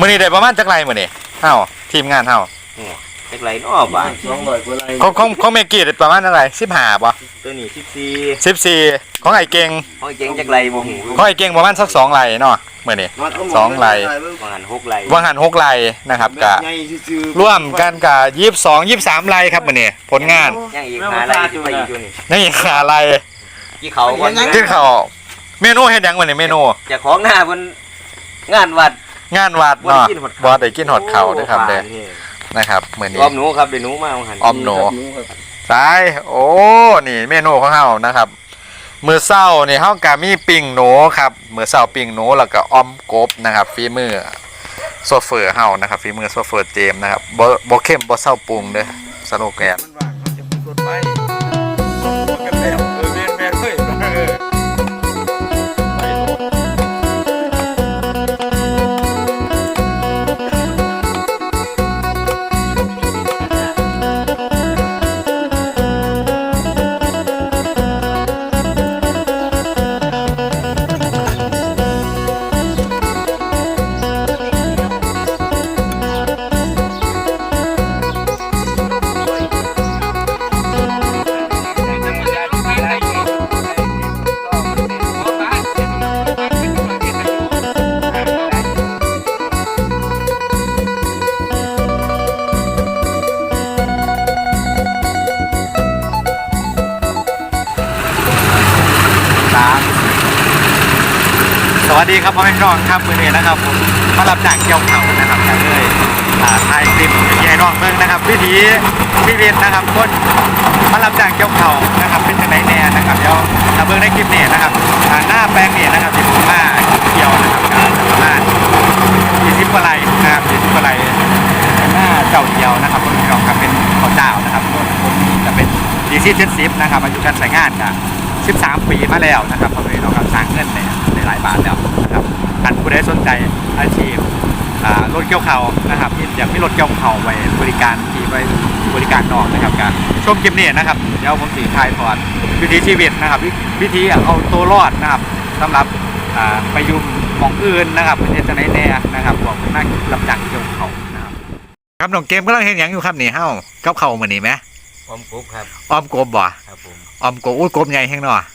มื้อนี้ได้ประมาณจักไรมื้อนี้เฮาทีมงานเฮาเล็กไรเนาะบ้านสองร้อยกว่าไร่ของของของเมกี้ได้ประมาณเท่าไหร่15บ่ตัวนี้สิบสี่14ของไอ้เก่งห้องเจ๊งจักไรบ่หูของไอ้เก่งประมาณสัก2ไร่เนาะมื้อนี้สองไร่บางหันหกไรว่างหัน6ไร่นะครับก็ใหญ่ซื่อๆร่วมกันกับ22 23ไร่ครับมื้อนี้ผลงานยังอีกหาไรที่ไปอีกตัวนี้นี่ขาอะไรกี่เขาก่อนกินข้าวเมนูเฮ็ดหยังมื้อนี้เมนูเจะของหน้าเพิ่นงานวัด งานวัดบ่ได้เนาะกินหอดบ่ได้กินหอดข้าวเด้อครับเด้อโอ้นะครับมื้อนี้ออมหนูครับเดี๋ยวหนูมาบางหันออมหนูสายโอ้นี่เมนูของเฮานะครับมือเศร้านี่เฮากะมีปิ่งหนูครับมือเศร้าปิ่งหนูแล้วก็ออมกบนะครับฝีมือโซเฟอร์เฮานะครับฝีมือโซเฟอร์เจมส์นะครับบ่บ่เข้มบ่เศร้าปรุงเด้อสโลแกน วัสดีครับพ่อแม่พี่น้องครับมือนี้นะครับผมมารับจากเกี่ยวเขานะครับจากเลยถ่ายคลิปใหญ่น้องเบิ่งนะครับ วิถีชีวิตนะครับคนมารับจากเกี่ยวเขานะครับเป็นจังไดแน่นะครับเดี๋ยวถ้าเบิ่งในคลิปนี้นะครับหน้าแปลงนี้นะครับที่ผมมาเกี่ยวนะครับก็ประมาณ20กว่าไรนะครับ20กว่าไรหน้าเจ้าเดียวนะครับพ่อแม่พี่น้องครับเป็นข้าวเจ้านะครับผมจะเป็นดีซีเจ็ดสิบนะครับอายุการใช้งานครับ13 ปีมาแล้วนะครับพ่อแม่พี่น้องครับสร้างเงินเนี่ย หลายบาทแล้วนะครับท่านผู้ใดสนใจอาชีพอ่ารถเกี่ยวเขานะครับที่อยากมีรถเกี่ยวเขาไว้บริการที่ไว้บริการนอกนะครับการชมคลิปนี้นะครับเดี๋ยวผมสีทายถอดวิถีชีวิตนะครับวิวิธีเอาตัวรอดนะครับสำหรับอ่าไปอยุ่หมองอื่นนะครับประเทศจะไหนแน่นะครับพวกนักรับจ้างเกี่ยวเขานะครับครับน้องเกมก็ต้องเห็นอย่างอยู่ครับนี่เฮ้ากับเขาเหมือนนี่ไหมออมกุ๊บครับอ้อมกบบ่ครับผมออมกบอุ้ยกบใหญ่แห้งเนาะครับ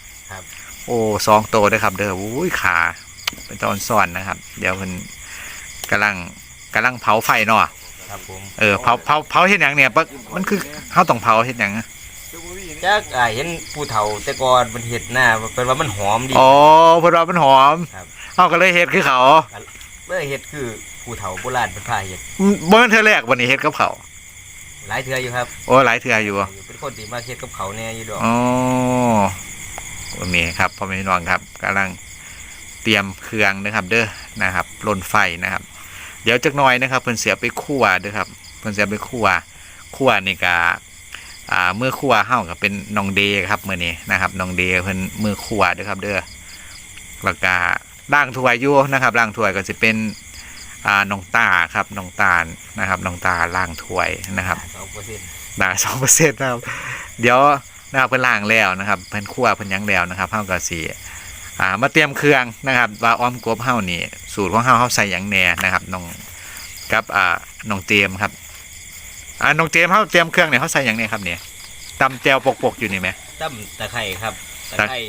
โอ้สองโตวเด้อครับเด้ออุ้ยขาเป็นตอนซ่อนนะครับ เดี๋ยวมันกำลังกำลังเผาไฟเนาะครับผมเออเผาเผาเผาเห็นอย่างเนี่ยปะมันคือเขาต้องเผาเห็นอย่างอะจักอ่าเห็นผู้เฒ่าแต่ก่อนมันเห็ดหน้าเป็นว่ามันหอมดี อ๋อเพราะว่ามันหอมครับเขาก็เลยเห็ดคือเขาเลยเห็ดคือผู้เฒ่าโบราณเป็นผ้าเห็ดเมื่อเธอแรกวันนี้เห็ดกับเขาหลายเทื่ออยู่ครับโอ้หลายเทืออยู่เป็นคนที่มาเฮ็ดกับเขาแน่อยู่ดอกอ๋อ โอเคครับพ่อแม่พี่น้องครับกำลังเตรียมเครื่องนะครับ เด้อนะครับลนไฟนะครับ เดี๋ยวจักหน่อยนะครับเพิ่นเสียไปคั่วเด้อครับเพิ่นเสียไปคั่วคั่วนี่ก็อ่าเมื่อคั่วเฮาก็เป็นน้องเดครับมื้อนี้นะครับน้องเดเพิ่นมือคั่วเด้อครับ เด้อแล้วก็ล่างถ้วยอยู่นะครับล่างถ้วยก็สิเป็นอ่าน้องตาครับน้องตาลนะครับน้องตาล่างถ้วยนะครับสองเปอร์เซ็นต์ด่าสองเปอร์เซ็นต์นะครับ เดี๋ยว นะครับเพิ่นล่างแล้วนะครับเพิ่นคั่วเพิ่นหยังแล้วนะครับเฮาก็สิอ่ามาเตรียมเครื่องนะครับว่าอ้อมกบเฮานี่สูตรของเฮาเฮาใส่หยังแหน่นะครับน้องกับอ่าน้องเจมส์ครับอ่าน้องเจมส์เฮาเตรียมเครื่องเนี่ยเฮาใส่หยังเนี่ยครับเนี่ยตำแจวปกๆอยู่นี่ไหมตั้มตะไคร้ครับตะไคร้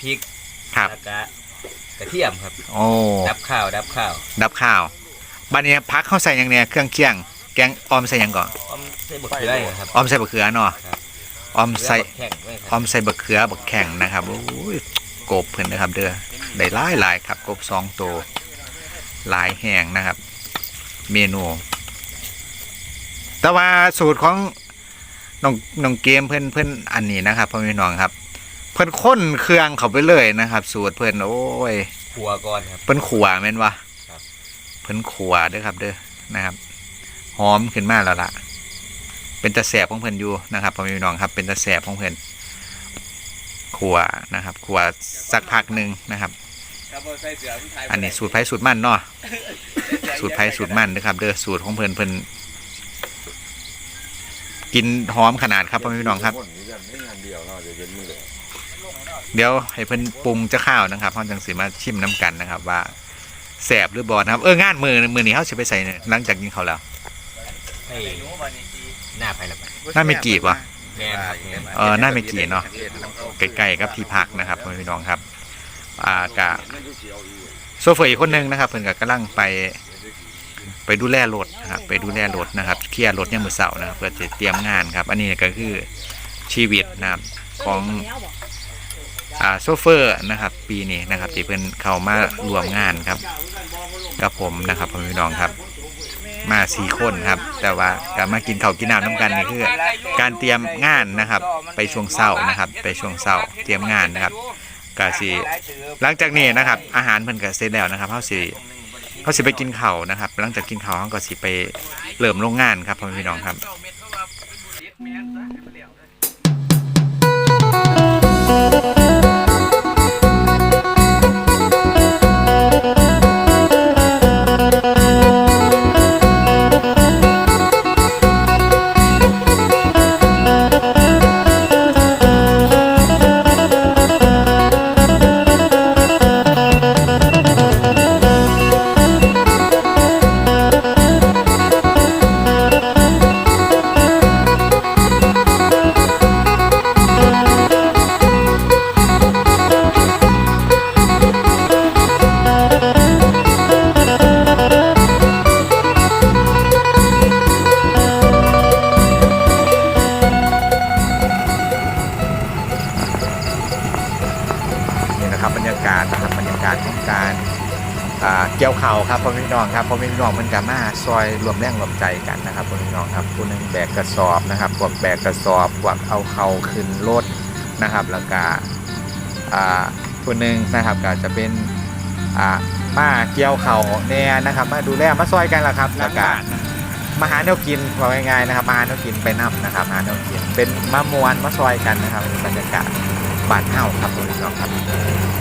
พริกครับแล้วก็กระเทียมครับ โอ้ดับข้าวดับข้าวดับข้าวบัดนี้พักเฮาใส่หยังเนี่ยเครื่องเคียงแกงออมใส่หยังก่อนออมใส่บะเขือครับออมใส่บะเขือเนาะครับ ออมใส่แข็งไว้คพร้รัอบมใส่บักเขือบักแข่งนะครับโอ้ยกบเพิ่นนะครับ เด้อได้หลายหลายครับ กบสองตัวหลายแห้งนะครับ เมนู แต่ว่าสูตรของน้องน้องเกมเพิ่นเพิ่นอันนี้นะครับพ่อแม่น้องครับ เพิ่นค้นเครื่องเขาไปเลยนะครับ สูตรเพิ่นโอ้ยขัวก่อนครับเพิ่นขัวแม่นวะครับเพิ่นขัวเด้อครับ เด้อนะครับหอมขึ้นมาแล้วล่ะ เป็นตะแสบของเพิ่นอยู่นะครับพ่อแม่พี่น้องครับเป็นตะแสบของเพิ่นขัวนะครับขัวสักพักหนึ่งนะครับ อันนี้สูตรไผ่สูตรมันเนาะสูตรไผ่สูตรมันนะครับเด้อสูตรของเพิ่นเพิ่นกินหอมขนาดครับพ่อแม่พี่น้องครับ เดี๋ยวให้เพิ่นปรุงจะข้าวนะครับเฮาจังสิมาชิมน้ำกันนะครับ ว่าแสบหรือบอนะครับ เอองานมือมือนี้เขาจะไปใส่หลังจากกินเขาแล้ว ห้หน้าไปละไปน่าไม่กี่วะ แม่นครับแม่นเออน่าไม่กี่เนาะ ใกล้ๆกับที่พักนะครับพ่อแม่พี่น้องครับอ่ากะโซเฟอร์อีกคนหนึงนะครับเพิ่นก็กำลังไป ไปดูแลรถนะครับไปดูแลรถนะครับเคลียร์รถยามมื้อเช้านะครับเพื่อจะเตรียมงานครับ อันนี้ก็คือชีวิตนะครับของอ่าโซเฟอร์นะครับ ปีนี้นะครับที่เพิ่นเข้ามารวมงานครับกับผมนะครับพ่อแม่พี่น้องครับ มาสี่คนครับ แต่ว่าการมากินข้าวกินน้ำน้ำกันนี่คือ การเตรียมงานนะครับ ไปช่วงเช้านะครับ ไปช่วงเช้าเตรียมงานนะครับกาสีหลังจากนี้นะครับ อาหารเพิ่นก็เสร็จแล้วนะครับเฮาสิเฮาสิไปกินข้าวนะครับ หลังจากกินข้าวเฮาก็สิไปเริ่มโรงงานครับพ่อพี่น้องครับนี่ กี่ยวเข่าวครับพ่อแม่พี่น้องครับพ่อแม่พี่น้องมันก็มาซอยรวมแรงรวมใจกันนะครับพ่อแม่พี่น้องครับผู้หนึงแบกกระสอบนะครับพวกแบกกระสอบพวกเอาเข่าขึ้นรถนะครับแล้วก็อ่าผู้หนึงนะครับก็จะเป็นอ่ามาเกี่ยวเข่าแน่นะครับมาดูแลมาซอยกันละครับแล้วก็มาหาแนวกินพอง่ายๆนะครับมาหาแนวกินไปนํนะครับหาแนวกินเป็นมามวนมาซอยกันนะครับบรรยากาศบ้านเฮาครับพ่อแม่พี่น้องครับ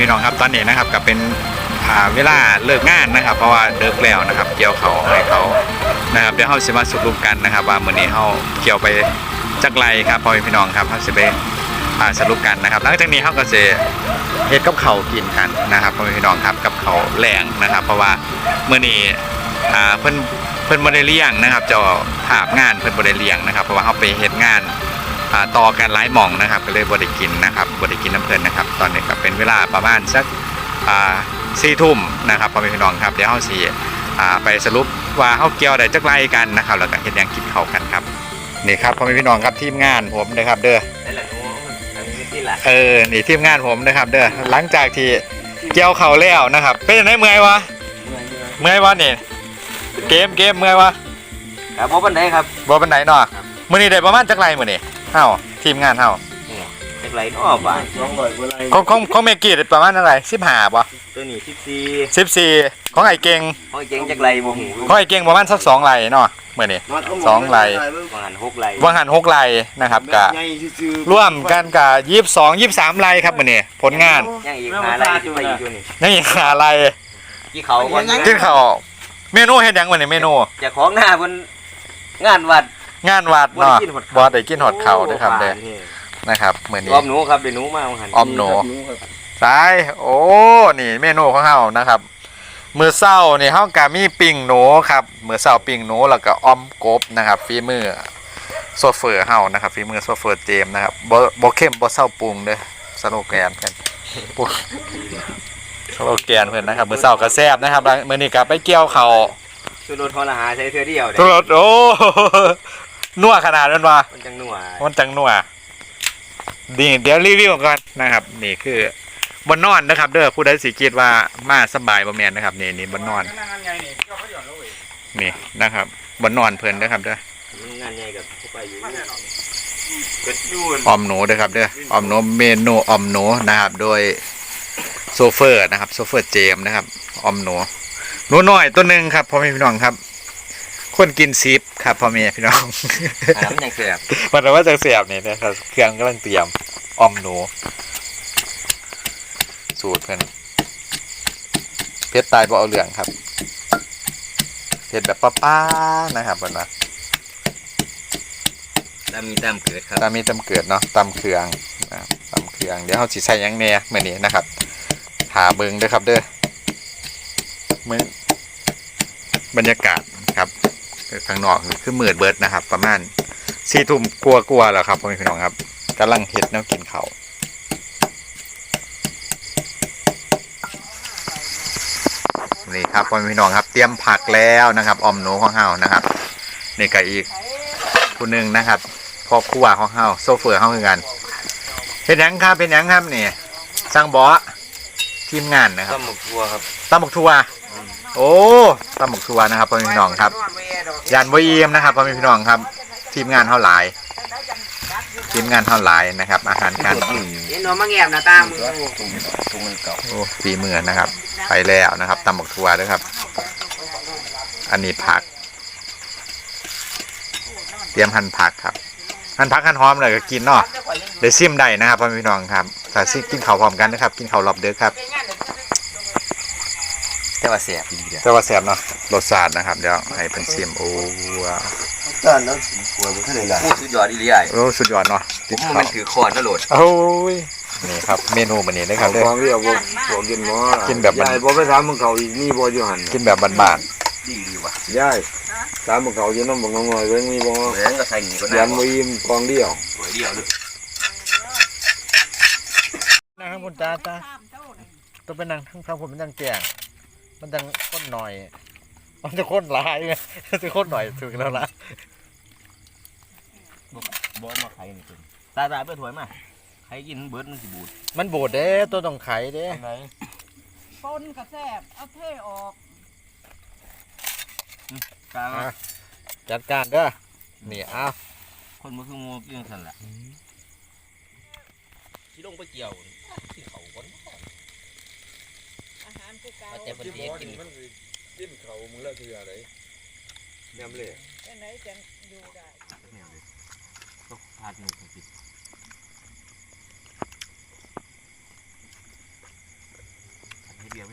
พี่น้องครับตอนนี้นะครับก็เป็นเวลาเลิกงานนะครับ เพราะว่าเลิกแล้วนะครับ เกี่ยวเขาให้เขานะครับเดี๋ยวเฮาสิมาสรุปกันนะครับ ว่ามื้อนี้เฮาเกี่ยวไปจักไรครับพ่อพี่น้องครับเฮาสิไปอ่าสรุปกันนะครับหลังจากนี้เฮาก็สิเฮ็ดกับเขากินกันนะครับพ่อพี่น้องครับกับเขาแรงนะครับ เพราะว่ามื้อนี้อ่เพิ่นเพิ่นบ่ได้เลี้ยงนะครับจ้าภาพงานเพิ่นบ่ได้เลี้ยงนะครับ เพราะว่าเฮาไปเฮ็ดงาน ต่อกันหลายหม่องนะครับก็เลยบริกินนะครับบริกินน้ำเพลินนะครับ ตอนนี้ก็เป็นเวลาประมาณสักอ่าสี่ทุ่มนะครับพ่อแม่พี่น้องครับเดี๋ยวเฮาสิอ่าไปสรุปว่าเฮาเกี่ยวได้จักไรกันนะครับแล้วก็เฮ็ดหยังกินเขาวกันครับนี่ครับพ่อแม่พี่น้องครับทีมงานผมนะครับ เด้อนั่นแหละหนูอันนี้ที่ละเออนี่ทีมงานผมนะครับ เด้อหลังจากที่เกี่ยวเขาวแล้วนะครับ เป็นยังไงเมื่อยวะเมื่อยเมื่อยเมื่อยวะนี่เกมเกมเมื่อยวะครับเพราะบันไดครับบ่เป็นไหนเนาะมื้อนี้ได้ประมาณจักไรมื้อนี้ เฮาทีมงานเฮาเล็กไรเนอบ่ายสองร้อยกว่าไรของของของเมกี้ได้ประมาณอะไร15บ่ตัวนี้สิบสี่14ของไอ้เก่งห้องเจ๊งจักไรบ่หูของไอ้เก่งประมาณสัก2ไรเนาะมื้อนี้สองไหล่วางหันหกไรวางหัน6ไรนะครับก็ใหญ่ซื่อๆร่วมกันกับ22 23ไรครับมื้อนี้ผลงานยังอีกหาไรที่ไปอีกตัวนี้นี่หาอะไรกี่เขาก่อนกินข้าวเมนูเฮ็ดหยังมื้อนี้เมนูเจะของหน้าเพิ่นงานวัด งานวัดบ่ได้เนาะกินหอดข้าวบ่ได้กินหอดเข่าเด้อครับเด้อนะครับมื้อนี้ออมหนูครับเดี๋ยวหนูมาเอาหันออมหนูสายโอ้นี่เมนูของเฮานะครับมื้อเช้านี่เฮาก็มีปิ้งหนูครับมื้อเช้าปิ้งหนูแล้วก็ออมกบนะครับฝีมือโซเฟอร์เฮานะครับฝีมือโซเฟอร์เจมส์นะครับบ่บ่เข้มบ่เศร้าปรุงเด้อสโลแกนเพิ่นปุ๊บสโลแกนเพิ่นนะครับมื้อเช้าก็แซ่บนะครับแล้วมื้อนี้ก็ไปเกี่ยวข้าวสุดรถทรหาใช้เทื่อเดียวเด้ทุรสโอ้ นัวขนาดนั้นวะมันจังหนัวมันจังนัวดีเดี๋ยวรีวิวก่อนนะครับ นี่คือบนนอนนะครับ เด้อผู้ใดสิคิดว่ามาสบายบ่แม่นนะครับนี่นี่บนนอนนี่นะครับบนนอนเพิ่นนะครับเด้องานใหญ่กับผู้ไปอยู่ก็ยูนออมหนูเด้อครับเด้อออมหนูเมนูออมหนูนะครับ โดยโซเฟอร์นะครับโซเฟอร์เจมส์นะครับออมหนูหนูน้อยตัวหนึ่งครับพ่อแม่พี่น้องครับ คนกินซิปครับพ่อแม่พี่น้องอันนั้นมันยังแสบมันว่าจะเสียบนี่นะครับเครื่องกำลังเตรียมออมหนู สูตรเพิ่นเพชรตายบ่เอาเหลืองครับเพชรแบบป้าๆนะครับเพิ่นว่าตามมีตามเกิดครับตามมีตำเกิดเนาะตำเครื่องนะครับตำเครื่องเดี๋ยวเฮาสิใส่หยังแหน่มื้อนี้นะครับหาเบิ่งเด้อครับเด้อมื้อบรรยากาศครับ ข้างนอกคือมืดเบิดนะครับ ประมาณ4ทุ่มกลัวๆแล้วครับพ่อแม่พี่น้องครับกำลังเฮ็ดแนวกินข้าวนี่ครับพ่อแม่พี่น้องครับ เตรียมผักแล้วนะครับออมหนูของเฮานะครับนี่ก็อีกผู้หนึ่งนะครับพ่อครัวของเฮาโซเฟอร์เฮาคือกันเป็นหยังครับเป็นหยังครับนี่สร้างบอทีมงานนะครับต้มหมกทัวครับตำบักทัว โอ้ตำบักทัวนะครับพ่อแม่พี่น้องครับยานบเอียมนะครับพ่อแม่พี่น้องครับ ทีมงานเฮาหลาย ทีมงานเฮาหลายนะครับ อาหารการกินเห็นหนูมาแงบหน้าตามึงโอ้ฝีมือนะครับ ไปแล้วนะครับตำบักทัวด้วยครับ อันนี้ผัก เตรียมหั่นผักครับหั่นผักหั่นหอมเลยก็กินเนาะเดี๋ยวซิมได้นะครับพ่อแม่พี่น้องครับถ้าซิกินข้าวพร้อมกันนะครับ กินข้าวรอบเด้อครับ แต่ว่าแสบดีเดียวแต่ว่าแซ่บเนาะรสชาตินะครับ เดี๋ยวให้เป็นซิมโอ้ว้าวตอนนั้นกลัวมันขึ้นเลยล่ะพูดสุดยอดอีหลีไอ้โอ้สุดยอดเนาะผติดมข้ามันวถือคอนนะโหลดโอ้ยนี่ครับ เมนูมันนี้นะครับเด้อ ของที่เอาบ่บ่กินหมอกินแบบมัน ยายบ่ไปถามมึงเขาอีกมีบ่อยู่หั่นกินแบบบ้านดีดีว่ะยายถามมึงเขาอยู่นำบ่งงอยเว้งมีบ่แหวนก็ใส่หนีก็ยัน่านบ่อิ่มกองเดียว สวยเดียวเลยๆนะครับคุณจ้าจ้าต้องเป็นนางทั้งทั้งผมเป็นนางแก่ง มันจังข้นหน่อย มันจะข้นหลายไงมันจะข้นหน่อยถึงแล้วละบอมาไข่นี่เป็นตาตาเพื่อถวยมาใครกินเบิร์ดมันสิบูดมันบูดเด้ตัวต้องไข่เด้ปนกระแซบเอาเทออกตาอะจัดการเด้อนี่เอาคนมันคืองูกินสั่นแหละที่ลงไปเกี่ยวที่เขา คนอาหารคือเก่าว่าแต่เพิ่นสิเฮ็ดกินกินเขามึงละเทื่อไดแนมเลยแต่ไหนจะอยู่ได้ต้องพาดหนูผิดเฮ็ดเดียว